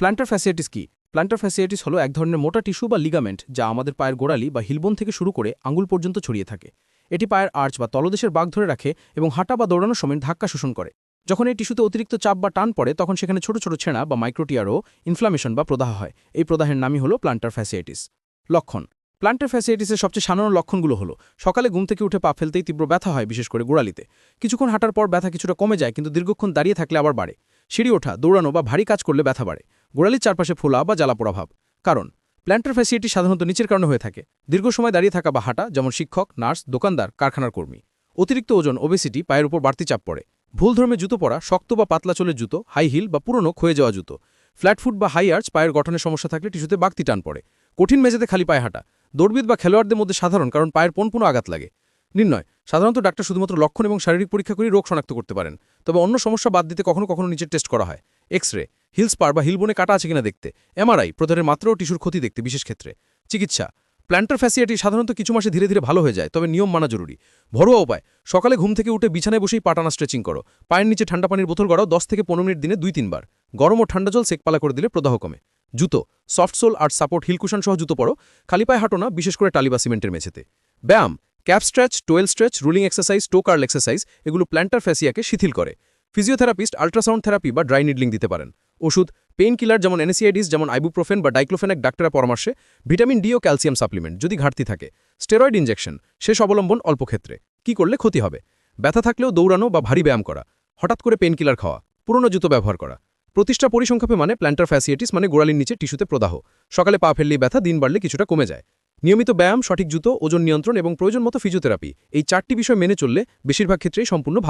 Planter ফ্যাসিয়াটিস কি? Planter ফ্যাসিয়াটিস হলো এক ধরনের মোটা টিস্যু বা লিগামেন্ট যা আমাদের পায়ের গোড়ালি বা হিলবোন থেকে শুরু করে আঙুল পর্যন্ত ছড়িয়ে থাকে। এটি পায়ের আর্চ বা তলদেশের বাঘ ধরে রাখে এবং হাঁটা বা দৌড়ানোর সময় ধাক্কা শোষণ করে। যখন এই টিস্যুতে অতিরিক্ত চাপ বা টান পড়ে, তখন সেখানে ছোট ছোট ছেঁড়া বা মাইক্রোটিয়ারও ইনফ্লামেশন বা প্রদাহ হয়। এই প্রদাহের নামই হলো প্ল্যান্টার ফ্যাসিয়াটিস লক্ষণ। প্ল্যান্টার ফ্যাসিয়াটিসের সবচেয়ে সাধারণ লক্ষণগুলো হলো, সকালে ঘুম থেকে উঠে পা ফেলতেই তীব্র ব্যথা হয় বিশেষ করে গোড়ালিতে। কিছুক্ষণ হাঁটার পর ব্যথা কিছুটা কমে যায়, কিন্তু দীর্ঘক্ষণ দাঁড়িয়ে থাকলে আবার বাড়ে। সিঁড়ি ওঠা, দৌড়ানো বা ভারী কাজ করলে ব্যথা বাড়ে। গোড়ালির চারপাশে ফোলা বা জ্বালাপোড়া ভাব। কারণ, প্ল্যান্টার ফ্যাসিলিটি সাধারণত নিচের কারণে হয়ে থাকে। দীর্ঘ সময় দাঁড়িয়ে থাকা বা হাঁটা, যেমন শিক্ষক, নার্স, দোকানদার, কারখানার কর্মী। অতিরিক্ত ওজন ওবেসিটি পায়ের উপর বাড়তি চাপ পড়ে। ভুল ধর্মে জুতো পরা, শক্ত বা পাতলা চলের জুতো হাই হিল বা পুরনো ক্ষয়ে যাওয়া জুতো। ফ্ল্যাটফুট বা হাই আর্চ পায়ের গঠনের সমস্যা থাকলে টিস্যুতে বাড়তি টান পড়ে। কঠিন মেঝেতে খালি পায়ে হাঁটা। দৌড়বিদ বা খেলোয়াড়দের মধ্যে সাধারণ, কারণ পায়ের পনপুনো আঘাত লাগে। নির্ণয়। সাধারণত ডাক্তার শুধুমাত্র লক্ষণ এবং শারীরিক পরীক্ষা করে রোগ শনাক্ত করতে পারেন। তবে অন্য সমস্যা বাদ দিতে কখনো কখনো নিচের টেস্ট করা হয়। এক্স রে হিল স্পার বা হিলবোনে কাটা আছে কিনা দেখতে। এমআরআই প্রধানের মাত্রা ও টিস্যুর ক্ষতি দেখতে বিশেষ ক্ষেত্রে। চিকিৎসা প্ল্যান্টার ফ্যাসিয়াটি সাধারণত কিছু মাসে ধীরে ধীরে ভালো হয়ে যায়, তবে নিয়ম মানা জরুরি। ঘরোয়া উপায়, সকালে ঘুম থেকে উঠে বিছানায় বসেই পাটানা স্ট্রেচিং করো। পায়ের নিচে ঠান্ডা পানির বোতল গড়াও দশ থেকে পনেরো মিনিট দিনে দুই তিনবার। গরম ও ঠান্ডা জল সেকপালা করে দিলে প্রদাহ কমে। জুতো সফট সোল আর সাপোর্ট হিলকুশন সহ জুতো পরো। খালি পায়ে হাঁটো না, বিশেষ করে টালি বা সিমেন্টের মেঝেতে। ব্যায়াম calf stretch, towel stretch, rolling exercise, toe curl exercise এগুলো প্ল্যান্টার ফ্যাসিয়াকে শিথিল করে। ফিজিওথেরাপিস্ট, আল্ট্রাসাউন্ড থেরাপি বা ড্রাই নিডলিং দিতে পারেন। ওষুধ পেইন কিলার যেমন এনএসিআইডিস, যেমন আইবুপ্রোফেন বা ডাইক্লোফেনাক ডাক্তারের পরামর্শে ভিটামিন ডি ও ক্যালসিয়াম সাপ্লিমেন্ট যদি ঘাটতি থাকে। স্টেরয়েড ইঞ্জেকশন শেষ অবলম্বন অল্প ক্ষেত্রে। কি করলে ক্ষতি হবে? ব্যথা থাকলেও দৌড়ানো বা ভারী ব্যায়াম করা। হঠাৎ করে পেইন কিলার খাওয়া, পুরনো জুতো ব্যবহার করা। প্রতিষ্ঠা পরিসংখ্যাপে মানে প্ল্যান্টার ফ্যাসিয়েটিস মানে গোড়ালির নিচে টিস্যুতে প্রদাহ। সকালে পা ফেললেই ব্যথা, দিন বাড়লে কিছুটা কমে যায়। নিয়মিত ব্যায়াম, সঠিক জুতো, ওজন নিয়ন্ত্রণ এবং প্রয়োজন মতো ফিজিওথেরাপি এই চারটি বিষয় মেনে চললে বেশিরভাগ ক্ষেত্রেই সম্পূর্ণ ভালো।